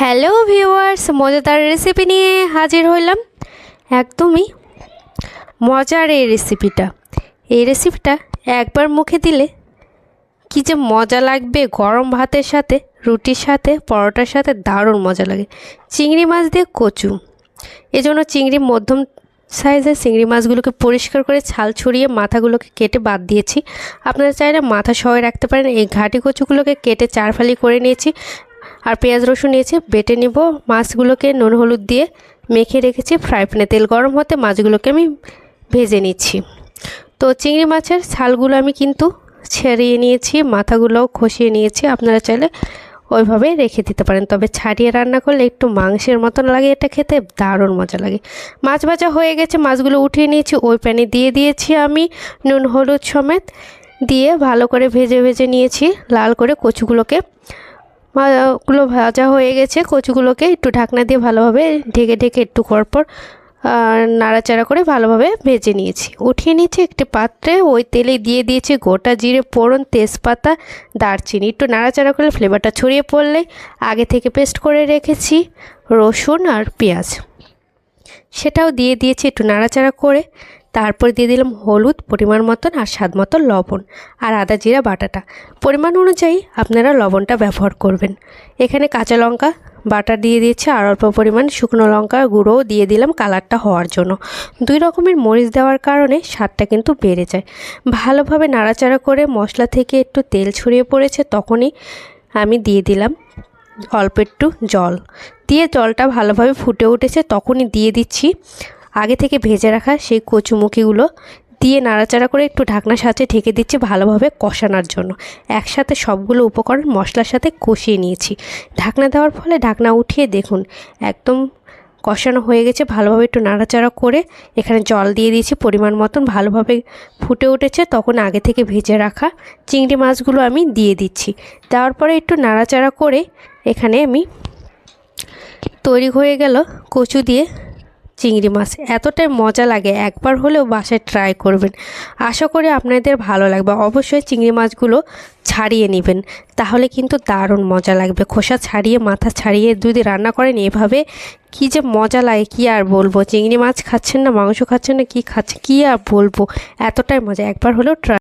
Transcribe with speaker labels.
Speaker 1: Hello viewers, মজাদার recipe নিয়ে হাজির হইলাম। একদমই মজার এই রেসিপিটা এই রেসিপিটা একবার মুখে দিলে কী যে মজা লাগবে, গরম ভাতের সাথে, রুটির সাথে, পরোটার সাথে দারুণ মজা লাগে। চিংড়ি মাছ দিয়ে কচু। এজন্য চিংড়ি মধ্যম সাইজের চিংড়ি মাছগুলোকে পরিষ্কার করে ছাল ছড়িয়ে মাথাগুলোকে কেটে বাদ দিয়েছি। আপনারা চাইলে মাথা সহ রাখতে পারেন। এই ঘাটি কচুগুলোকে কেটে চারফালি করে নিয়েছি। আর পেঁয়াজ রসুন নিয়েছি, বেটে নিব। মাছগুলোকে নুন হলুদ দিয়ে মেখে রেখেছি ফ্রাই প্যানে তেল গরম হতে মাছগুলোকে আমি ভেজে নিচ্ছি। তো চিংড়ি মাছের ছালগুলো আমি কিন্তু ছেড়িয়ে নিয়েছি, মাথাগুলোও খসিয়ে নিয়েছি, আপনারা চাইলে ওইভাবে রেখে দিতে পারেন। তবে ছাড়িয়ে রান্না করলে একটু মাংসের মতন লাগে এটা খেতে, দারুণ মজা লাগে। মাছ ভাজা হয়ে গেছে, মাছগুলো উঠিয়ে নিয়েছি, ওই প্যানে দিয়ে দিয়েছি আমি নুন হলুদ সমেত, দিয়ে ভালো করে ভেজে ভেজে নিয়েছি, লাল করে কচুগুলোকে মাছগুলো ভাজা হয়ে গেছে, কচুগুলোকে একটু ঢাকনা দিয়ে ভালোভাবে ঢেকে ঢেকে একটু করার পর নাড়াচাড়া করে ভালোভাবে ভেজে নিয়েছি। উঠিয়ে নিয়েছি একটি পাত্রে, ওই তেলে দিয়ে দিয়েছি গোটা জিরে, ফোড়ন, তেজপাতা, দারচিনি। একটু নাড়াচাড়া করে ফ্লেভারটা ছড়িয়ে পড়লে, আগে থেকে পেস্ট করে রেখেছি রসুন আর পেঁয়াজ। সেটাও দিয়ে দিয়েছি একটু নাড়াচাড়া করে। তারপর দিয়ে দিলাম হলুদ, পরিমাণ মতন আর স্বাদ মতন লবণ আর আদা জিরা বাটাটা। পরিমাণ অনুযায়ী আপনারা লবণটা ব্যবহার করবেন। এখানে কাঁচা লঙ্কা বাটা দিয়ে দিয়েছি আর অল্প পরিমাণ শুকনো লঙ্কার গুঁড়োও দিয়ে দিলাম কালারটা হওয়ার জন্য। দুই রকমের মরিচ দেওয়ার কারণে স্বাদটা কিন্তু বেড়ে যায়। ভালোভাবে নাড়াচাড়া করে মশলা থেকে একটু তেল ছড়িয়ে পড়েছে তখনই আমি দিয়ে দিলাম অল্প একটু জল। দিয়ে জলটা ভালোভাবে ফুটে উঠেছে তখনই দিয়ে দিচ্ছি আগে থেকে ভেজে রাখা সেই কচুমুখিগুলো দিয়ে নাড়াচাড়া করে একটু ঢাকনার সাথে ঢেকে দিচ্ছি ভালোভাবে কষানোর জন্য। একসাথে সবগুলো উপকরণ মশলার সাথে কষিয়ে নিয়েছি। ঢাকনা দেওয়ার ফলে ঢাকনা উঠিয়ে দেখুন, একদম কষানো হয়ে গেছে। ভালোভাবে একটু নাড়াচাড়া করে এখানে জল দিয়ে দিয়েছি পরিমাণ মতন। ভালোভাবে ফুটে উঠেছে। তখন আগে থেকে ভেজে রাখা চিংড়ি মাছগুলো আমি দিয়ে দিচ্ছি। দেওয়ার পরে একটু নাড়াচাড়া করে এখানে আমি তৈরি হয়ে গেল কচু দিয়ে চিংড়ি মাছ। এতটাই মজা লাগে, একবার হলেও বাসায় ট্রাই করবেন। আশা করি আপনাদের ভালো লাগবে। অবশ্যই চিংড়ি মাছগুলো ছাড়িয়ে নেবেন। তাহলে কিন্তু দারুণ মজা লাগবে। খোসা ছাড়িয়ে, মাথা ছাড়িয়ে যদি রান্না করেন এভাবে, কি যে মজা লাগে, কি আর বলব? চিংড়ি মাছ খাচ্ছেন না, মাংস খাচ্ছেন না, কি খাচ্ছে কি আর বলব? এতটাই মজা। একবার হলেও ট্রাই